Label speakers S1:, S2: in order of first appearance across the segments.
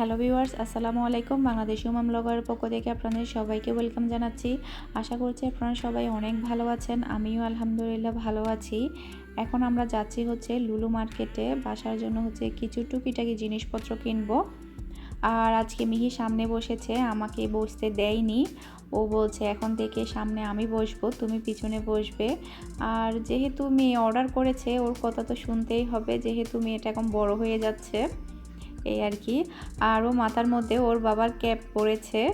S1: Hello viewers, আসসালামু আলাইকুম। বাংলাদেশ উমাম ব্লগারের পক্ষ থেকে আপনাদের সবাইকে ওয়েলকাম জানাচ্ছি। আশা করছি আপনারা সবাই অনেক ভালো আছেন, আমিও আলহামদুলিল্লাহ ভালো আছি। এখন আমরা যাচ্ছি হচ্ছে লুলু মার্কেটে, বাসার জন্য হচ্ছে কিছু টুকিটাকি জিনিসপত্র কিনবো। আর আজকে মিহি সামনে বসেছে, আমাকে বসতে দেয়নি। ও বলছে, এখন থেকে সামনে আমি বসবো, তুমি পিছনে বসবে। আর যেহেতু মেয়ে অর্ডার করেছে, ওর কথা তো শুনতেই হবে, যেহেতু মেয়েটা এখন বড় হয়ে যাচ্ছে। এই আর কি। আর ও মাথার মধ্যে ওর বাবার ক্যাপ পরেছে।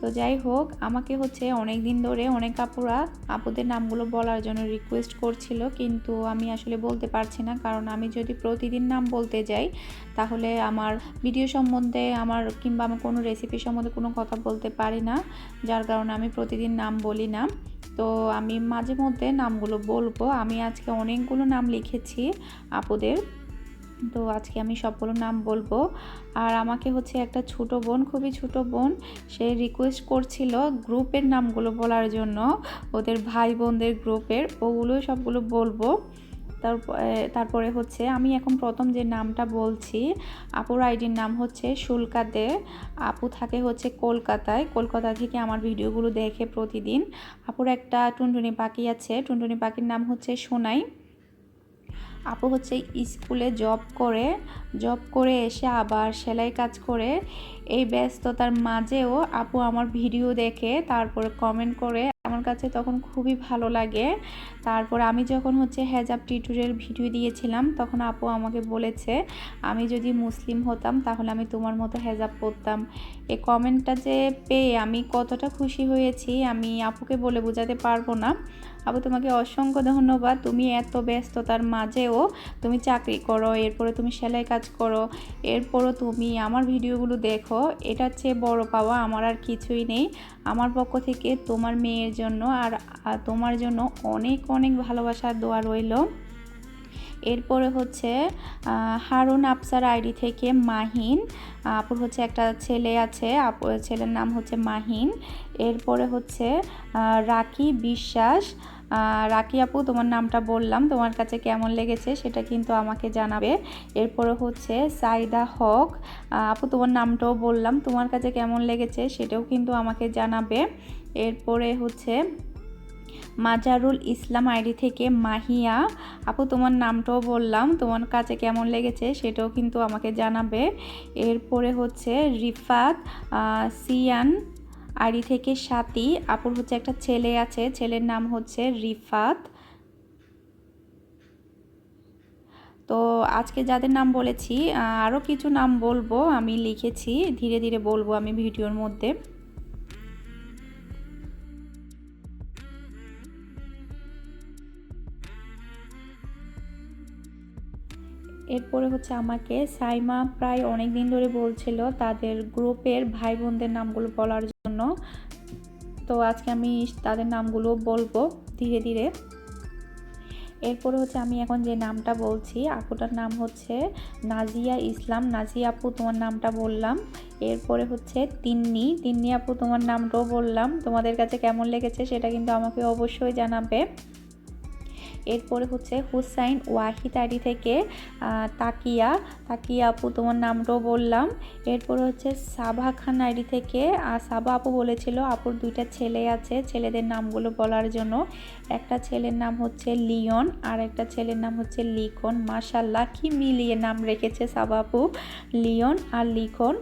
S1: তো যাই হোক, আমাকে হচ্ছে অনেক দিন ধরে অনেক আপুরা আপুদের নামগুলো বলার জন্য রিকোয়েস্ট করছিল, কিন্তু আমি আসলে বলতে পারছি না। কারণ আমি যদি প্রতিদিন নাম বলতে যাই, তাহলে আমার ভিডিও সম্বন্ধে আমার কিংবা আমার কোনো রেসিপি সম্বন্ধে কোনো কথা বলতে পারি না, যার কারণে আমি প্রতিদিন নাম বলি না। তো আমি মাঝে মধ্যে নামগুলো বলব। আমি আজকে অনেকগুলো নাম লিখেছি আপুদের। তো আজকে আমি সবগুলো নাম বলব। আর আমাকে হচ্ছে একটা ছোট বোন, খুবই ছোট বোন, সে রিকোয়েস্ট করছিল গ্রুপের নামগুলো বলার জন্য। ওদের ভাই বোনদের গ্রুপের, ওগুলো সবগুলো বলব। তারপরে হচ্ছে আমি এখন প্রথম যে নামটা বলছি, আপুর আইডির নাম হচ্ছে শুল্কা দে। আপু থাকে হচ্ছে কলকাতায়। কলকাতা থেকে আমার ভিডিওগুলো দেখে প্রতিদিন। আপুর একটা টুনটুনি পাখি আছে, টুনটুনি পাখির নাম হচ্ছে সোনাই। আপু হচ্ছে স্কুলে জব করে জব করে এসে আবার সেলাই কাজ করে। এই ব্যস্ততার মাঝেও আপু আমার ভিডিও দেখে, তারপরে কমেন্ট করে। আমার কাছে তখন খুবই ভালো লাগে। তারপর আমি যখন হচ্ছে হেজাব টিটুরের ভিডিও দিয়েছিলাম, তখন আপু আমাকে বলেছে, আমি যদি মুসলিম হতাম, তাহলে আমি তোমার মতো হেজাব পরতাম। এই কমেন্টটা যে পেয়ে আমি কতটা খুশি হয়েছি, আমি আপুকে বলে বোঝাতে পারব না। আপু তোমাকে অসংখ্য ধন্যবাদ। তুমি এত ব্যস্ততার মাঝেও তুমি চাকরি করো, এরপরে তুমি সেলাই কাজ করো, এরপরও তুমি আমার ভিডিওগুলো দেখো। এটার চেয়ে বড় পাওয়া আমার আর কিছুই নেই। আমার পক্ষ থেকে তোমার মেয়ের জন্য আর তোমার জন্য অনেক অনেক ভালোবাসার দোয়া রইল। এরপরে হচ্ছে হারুন আফসার আইডি থেকে মাহিন। আপুর হচ্ছে একটা ছেলে আছে, আপু, ছেলের নাম হচ্ছে মাহিন। এরপরে হচ্ছে রাকি বিশ্বাস। রাকি আপু, তোমার নামটা বললাম, তোমার কাছে কেমন লেগেছে সেটা কিন্তু আমাকে জানাবে। এরপরে হচ্ছে সাইদা হক আপু, তোমার নামটাও বললাম, তোমার কাছে কেমন লেগেছে সেটাও কিন্তু আমাকে জানাবে। এরপরে হচ্ছে মাজারুল ইসলাম আইডি থেকে মাহিয়া, আপু, তোমার নামটাও বললাম, তোমার কাছে কেমন লেগেছে সেটাও কিন্তু আমাকে জানাবে। এরপরে হচ্ছে রিফাত সিয়ান আইডি থেকে সাথী আপুর হচ্ছে একটা ছেলে আছে, ছেলের নাম হচ্ছে রিফাত। তো আজকে যাদের নাম বলেছি আরও কিছু নাম বলব, আমি লিখেছি, ধীরে ধীরে বলব আমি ভিডিওর মধ্যে। এরপরে হচ্ছে আমাকে সাইমা প্রায় অনেক দিন ধরে বলছিল তাদের গ্রুপের ভাই বোনদের নামগুলো বলার জন্য। তো আজকে আমি তাদের নামগুলো বলব ধীরে ধীরে। এরপরে হচ্ছে আমি এখন যে নামটা বলছি, আপুটার নাম হচ্ছে নাজিয়া ইসলাম। নাজিয়া আপু, তোমার নামটা বললাম। এরপরে হচ্ছে তিন্নি। তিন্নি আপু, তোমার নামটাও বললাম। তোমাদের কাছে কেমন লেগেছে সেটা কিন্তু আমাকে অবশ্যই জানাবে। এরপরে হচ্ছে হুসাইন ওয়াহিদ আইডি থেকে তাকিয়া তাকিয়া আপু তোমার নামটাও বললাম। এরপরে হচ্ছে সাভা খান আইডি থেকে সাবা আপু বলেছিল আপুর দুইটা ছেলে আছে, ছেলেদের নামগুলো বলার জন্য। একটা ছেলের নাম হচ্ছে লিওন, আর একটা ছেলের নাম হচ্ছে লিখন। মাশাল্লাহ কি মিলিয়ে নাম রেখেছে সাবা আপু? লিওন আর লিখন।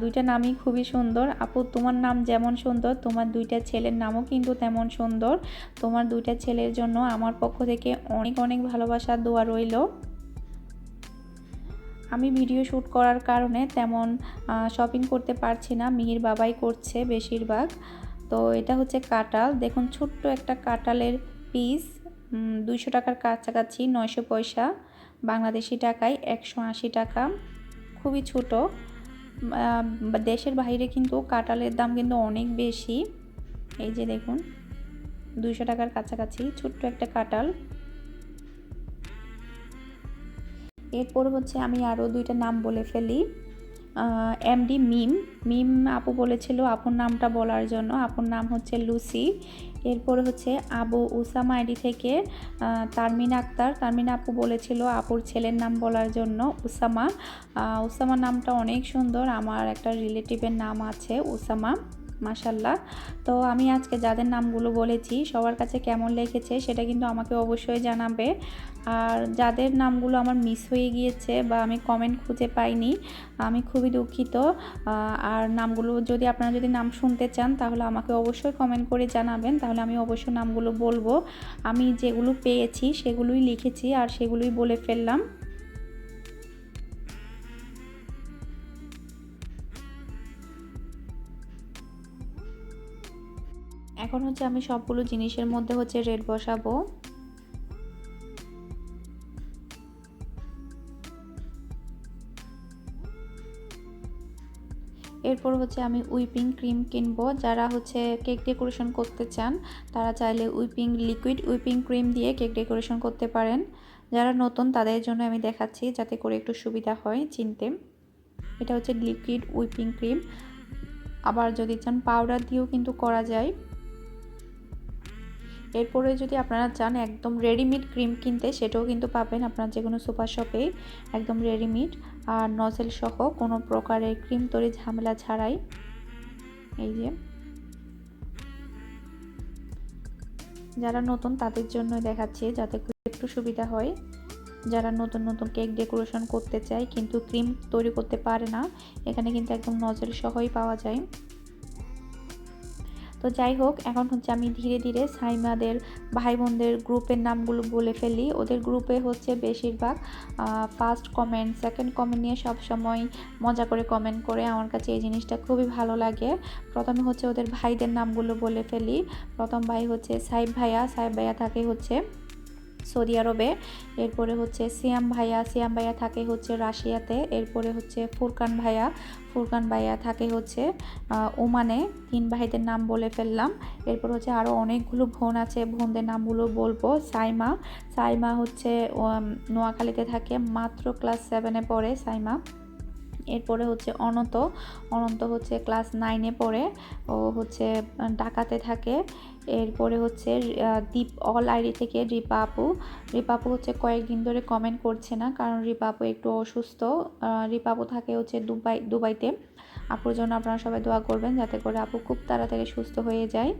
S1: দুইটা নামই খুবই সুন্দর। আপু, তোমার নাম যেমন সুন্দর, তোমার দুইটা ছেলের নামও কিন্তু তেমন সুন্দর। তোমার দুইটা ছেলের জন্য আমার পক্ষ থেকে অনেক অনেক ভালোবাসার দোয়া রইল। আমি ভিডিও শ্যুট করার কারণে তেমন শপিং করতে পারছি না। মিহির বাবাই করছে বেশিরভাগ। তো এটা হচ্ছে কাটাল দেখুন, ছোট্ট একটা কাটালের পিস দুইশো টাকার কাছাকাছি, নয়শো পয়সা, বাংলাদেশি টাকায় একশো আশি টাকা। খুবই ছোটো। দেশের বাইরে কিন্তু কাঁঠালের দাম কিন্তু অনেক বেশি। এই যে দেখুন, দুইশো টাকার কাছাকাছি, ছোট্ট একটা কাঁঠাল। এরপর হচ্ছে আমি আরও দুইটা নাম বলে ফেলি। এমডি মিম। মিম আপু বলেছিল, আপুর নামটা বলার জন্য, আপুর নাম হচ্ছে লুসি। এরপরে হচ্ছে আবু উসামা আইডি থেকে তারমিনা আক্তার। তারমিনা আপু বলেছিল আপুর ছেলের নাম বলার জন্য উসামা। উসামা নামটা অনেক সুন্দর। আমার একটা রিলেটিভের নাম আছে উসামা। মাশাল্লাহ। তো আমি আজকে যাদের নামগুলো বলেছি, সবার কাছে কেমন লেগেছে সেটা কিন্তু আমাকে অবশ্যই জানাবে। আর যাদের নামগুলো আমার মিস হয়ে গিয়েছে বা আমি কমেন্ট খুঁজে পাইনি, আমি খুবই দুঃখিত। আর নামগুলো যদি আপনারা যদি নাম শুনতে চান, তাহলে আমাকে অবশ্যই কমেন্ট করে জানাবেন। তাহলে আমি অবশ্যই নামগুলো বলব। আমি যেগুলো পেয়েছি সেগুলোই লিখেছি আর সেগুলোই বলে ফেললাম। এখন হচ্ছে আমি সবগুলো জিনিসের মধ্যে হচ্ছে রেড বসাবো। এরপর হচ্ছে আমি উইপিং ক্রিম কিনবো। যারা হচ্ছে কেক ডেকোরেশন করতে চান, তারা চাইলে উইপিং লিকুইড উইপিং ক্রিম দিয়ে কেক ডেকোরেশন করতে পারেন। যারা নতুন, তাদের জন্য আমি দেখাচ্ছি যাতে করে একটু সুবিধা হয় চিনতে। এটা হচ্ছে লিকুইড উইপিং ক্রিম। আবার যদি চান পাউডার দিয়েও কিন্তু করা যায়। এরপরে যদি আপনারা চান একদম রেডিমেড ক্রিম কিনতে, সেটাও কিন্তু পাবেন আপনার যে কোনো সুপার শপে, একদম রেডিমেড। আর নজেল সহ কোনো প্রকারের ক্রিম তৈরি ঝামেলা ছাড়াই। এই যে। যারা নতুন তাদের জন্য দেখাচ্ছি, যাতে একটু সুবিধা হয়। যারা নতুন নতুন কেক ডেকোরেশন করতে চায়, কিন্তু ক্রিম তৈরি করতে পারে না, এখানে কিন্তু একদম নজেল সহই পাওয়া যায়। তো যাই হোক, এখন হচ্ছে আমি ধীরে ধীরে সাইমাদের ভাই বোনদের গ্রুপের নামগুলো বলে ফেলি। ওদের গ্রুপে হচ্ছে বেশিরভাগ ফার্স্ট কমেন্ট সেকেন্ড কমেন্ট নিয়ে সব সময় মজা করে কমেন্ট করে। আমার কাছে এই জিনিসটা খুবই ভালো লাগে। প্রথমে হচ্ছে ওদের ভাইদের নামগুলো বলে ফেলি। প্রথম ভাই হচ্ছে সাইব ভাইয়া। সাইব ভাইয়া থাকে হচ্ছে সৌদি আরবে, এরপরে হচ্ছে সিয়াম ভাইয়া সিয়াম ভাইয়া থাকে হচ্ছে রাশিয়াতে, এরপরে হচ্ছে ফুরকান ভাইয়া ফুরকান ভাইয়া থাকে হচ্ছে ওমানে, তিন ভাইদের নাম বলে ফেললাম, এরপর হচ্ছে আরও অনেকগুলো বোন আছে, বোনদের নামগুলো বলব, সাইমা সাইমা হচ্ছে নোয়াখালীতে থাকে, মাত্র ক্লাস সেভেনে পড়ে সাইমা। এরপরে হচ্ছে অনন্ত। অনন্ত হচ্ছে ক্লাস নাইনে পড়ে। ও হচ্ছে ডাকাতে থাকে। এরপরে হচ্ছে দীপ অল আইডি থেকে রিপা আপু। আপু হচ্ছে কয়েকদিন ধরে কমেন্ট করছে না, কারণ রিপা আপু একটু অসুস্থ। রিপাপু থাকে হচ্ছে দুবাই, দুবাইতে। আপুর জন্য আপনারা সবাই দোয়া করবেন যাতে করে আপু খুব তাড়াতাড়ি সুস্থ হয়ে যায়।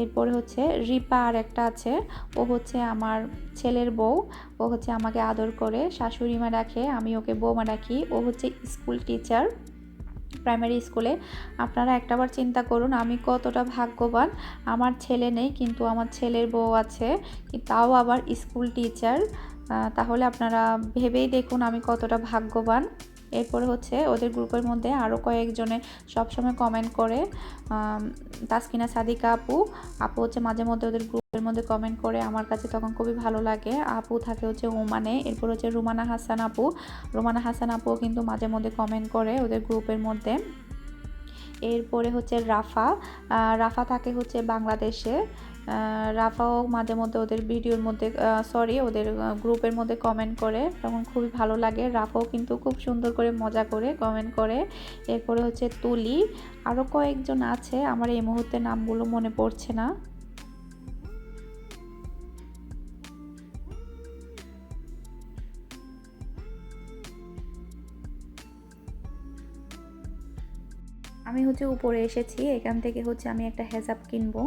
S1: এরপরে হচ্ছে রিপা আর একটা আছে। ও হচ্ছে আমার ছেলের বউ। ও হচ্ছে আমাকে আদর করে, শাশুড়ি মা ডাকে আমি ওকে বৌমা ডাকি ও হচ্ছে স্কুল টিচার প্রাইমারি স্কুলে। আপনারা একটাবার চিন্তা করুন, আমি কতটা ভাগ্যবান। আমার ছেলে নেই, কিন্তু আমার ছেলের বউ আছে তাও আবার স্কুল টিচার। তাহলে আপনারা ভেবেই দেখুন আমি কতটা ভাগ্যবান। এরপরে হচ্ছে ওদের গ্রুপের মধ্যে আরও কয়েকজনে সবসময় কমেন্ট করে তাসকিনা, সাদিকা, আপু। আপু হচ্ছে মাঝে মধ্যে ওদের গ্রুপের মধ্যে কমেন্ট করে, আমার কাছে তখন খুবই ভালো লাগে। আপু থাকে হচ্ছে ওমানে, এরপর হচ্ছে রুমানা হাসান আপু। রুমানা হাসান আপুও কিন্তু মাঝে মধ্যে কমেন্ট করে ওদের গ্রুপের মধ্যে। এরপরে হচ্ছে রাফা রাফা থাকে হচ্ছে বাংলাদেশে। রাফাও মাঝে মধ্যে ওদের ভিডিওর মধ্যে সরি ওদের গ্রুপের মধ্যে কমেন্ট করে, তখন খুবই ভালো লাগে। রাফাও কিন্তু খুব সুন্দর করে মজা করে কমেন্ট করে। এরপরে হচ্ছে তুলি। আরও কয়েকজন আছে, আমার এই মুহূর্তে নামগুলো মনে পড়ছে না। আমি হচ্ছে উপরে এসেছি, এখান থেকে হচ্ছে আমি একটা হেজাব কিনবো।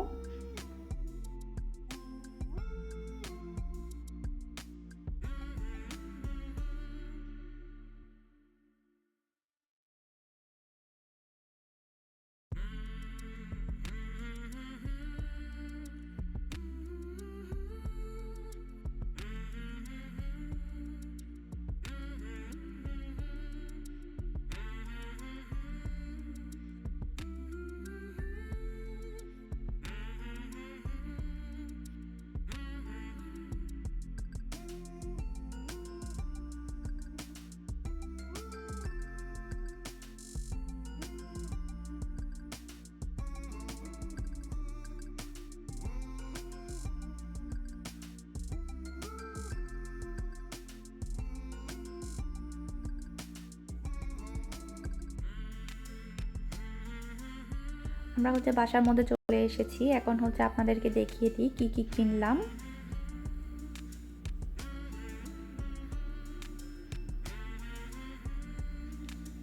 S1: আমরা হচ্ছে বাসার মধ্যে চলে এসেছি। এখন হচ্ছে আপনাদেরকে দেখিয়ে দিই কি কি কিনলাম।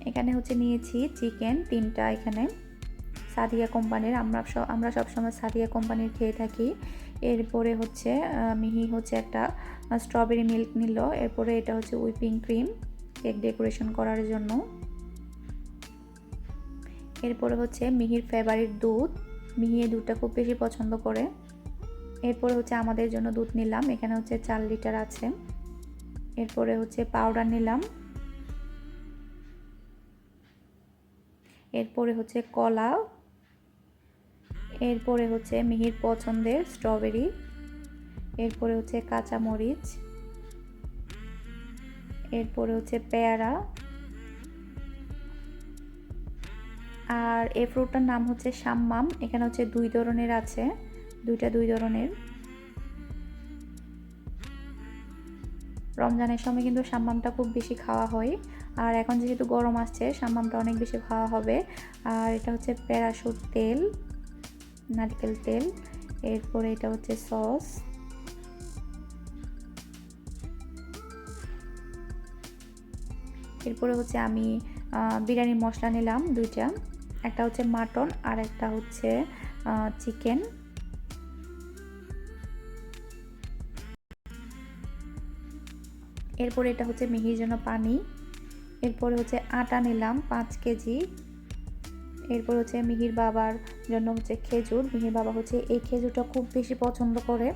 S1: এখানে হচ্ছে নিয়েছি চিকেন তিনটা এখানে। সাদিয়া কোম্পানির, আমরা সব আমরা সবসময় সাদিয়া কোম্পানির খেয়ে থাকি। এরপরে হচ্ছে মিহি হচ্ছে একটা স্ট্রবেরি মিল্ক নিল। এরপরে এটা হচ্ছে উইপিং ক্রিম কেক ডেকোরেশন করার জন্য। এরপরে হচ্ছে মিহির ফেভারিট দুধ। মিহি এই দুধটা খুব বেশি পছন্দ করে। এরপরে হচ্ছে আমাদের জন্য দুধ নিলাম, এখানে হচ্ছে চার লিটার আছে। এরপরে হচ্ছে পাউডার নিলাম। এরপরে হচ্ছে কলা। এরপরে হচ্ছে মিহির পছন্দের স্ট্রবেরি এরপরে হচ্ছে কাঁচামরিচ। এরপরে হচ্ছে পেয়ারা। আর এই ফ্রুটটার নাম হচ্ছে সাম্মাম। এখানে হচ্ছে দুই ধরনের আছে। দুইটা দুই ধরনের। রমজানের সময় কিন্তু সাম্মামটা খুব বেশি খাওয়া হয়। আর এখন যেহেতু গরম আসছে, সাম্মামটা অনেক বেশি খাওয়া হবে। আর এটা হচ্ছে প্যারাশুট তেল, নারকেল তেল। এরপরে এটা হচ্ছে সস। এরপরে হচ্ছে আমি বিরিয়ানির মশলা নিলাম দুইটা। একটা হচ্ছে মাটন আর একটা হচ্ছে চিকেন। এরপরে এটা হচ্ছে মিহির জন্য পানি। এরপরে হচ্ছে আটা নিলাম পাঁচ কেজি। এরপর হচ্ছে মিহির বাবার জন্য হচ্ছে খেজুর। মিহির বাবা হচ্ছে এই খেজুরটা খুব বেশি পছন্দ করে।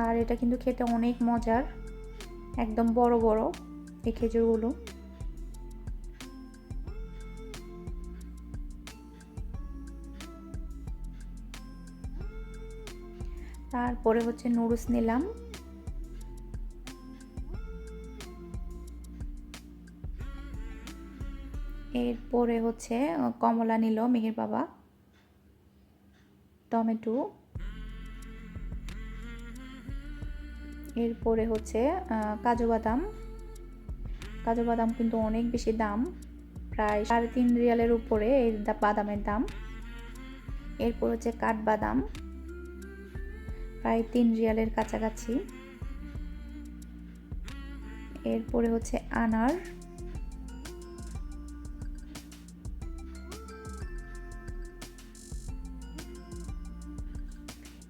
S1: আর এটা কিন্তু খেতে অনেক মজার। একদম বড় বড় এই খেজুরগুলো। তারপরে হচ্ছে নুডলস নিলাম। এরপরে হচ্ছে কমলা নিল মিহির বাবা। টমেটো। এরপরে হচ্ছে কাজু বাদাম। কাজু বাদাম কিন্তু অনেক বেশি দাম, প্রায় সাড়ে তিন রিয়ালের উপরে এই বাদামের দাম। এরপর হচ্ছে কাঠবাদাম। প্রায় তিন রিয়ালের কাছাকাছি। এরপরে হচ্ছে আনার।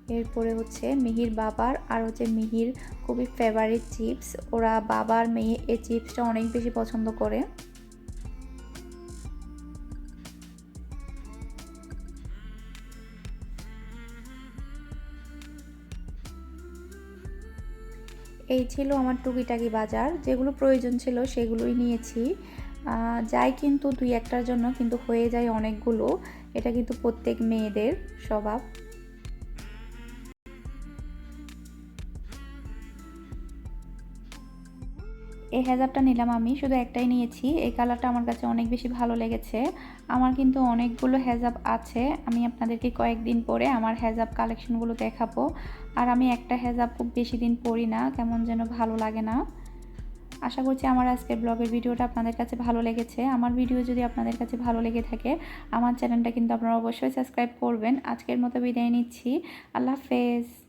S1: এরপরে হচ্ছে মিহির বাবার আর হচ্ছে মিহির খুবই ফেভারিট চিপস ওরা বাবার মেয়ে, এই চিপসটা অনেক বেশি পছন্দ করে। এই ছিল আমার টুকিটাকি বাজার। যেগুলো প্রয়োজন ছিল সেগুলোই নিয়েছি। যাই কিন্তু দুই একটার জন্য কিন্তু হয়ে যায় অনেকগুলো। এটা কিন্তু প্রত্যেক মেয়েদের স্বভাব। এই হেজাবটা নিলাম আমি, শুধু একটাই নিয়েছি। এই কালারটা আমার কাছে অনেক বেশি ভালো লেগেছে। আমার কিন্তু অনেকগুলো হেজাব আছে। আমি আপনাদেরকে কয়েকদিন পরে আমার হেজাব কালেকশনগুলো দেখাবো। আর আমি একটা হেজাব খুব বেশি দিন পরি না, কেমন যেন ভালো লাগে না। আশা করছি আমার আজকের ব্লগের ভিডিওটা আপনাদের কাছে ভালো লেগেছে। আমার ভিডিও যদি আপনাদের কাছে ভালো লেগে থাকে, আমার চ্যানেলটা কিন্তু আপনারা অবশ্যই সাবস্ক্রাইব করবেন। আজকের মতো বিদায় নিচ্ছি। আল্লাহ হাফেজ।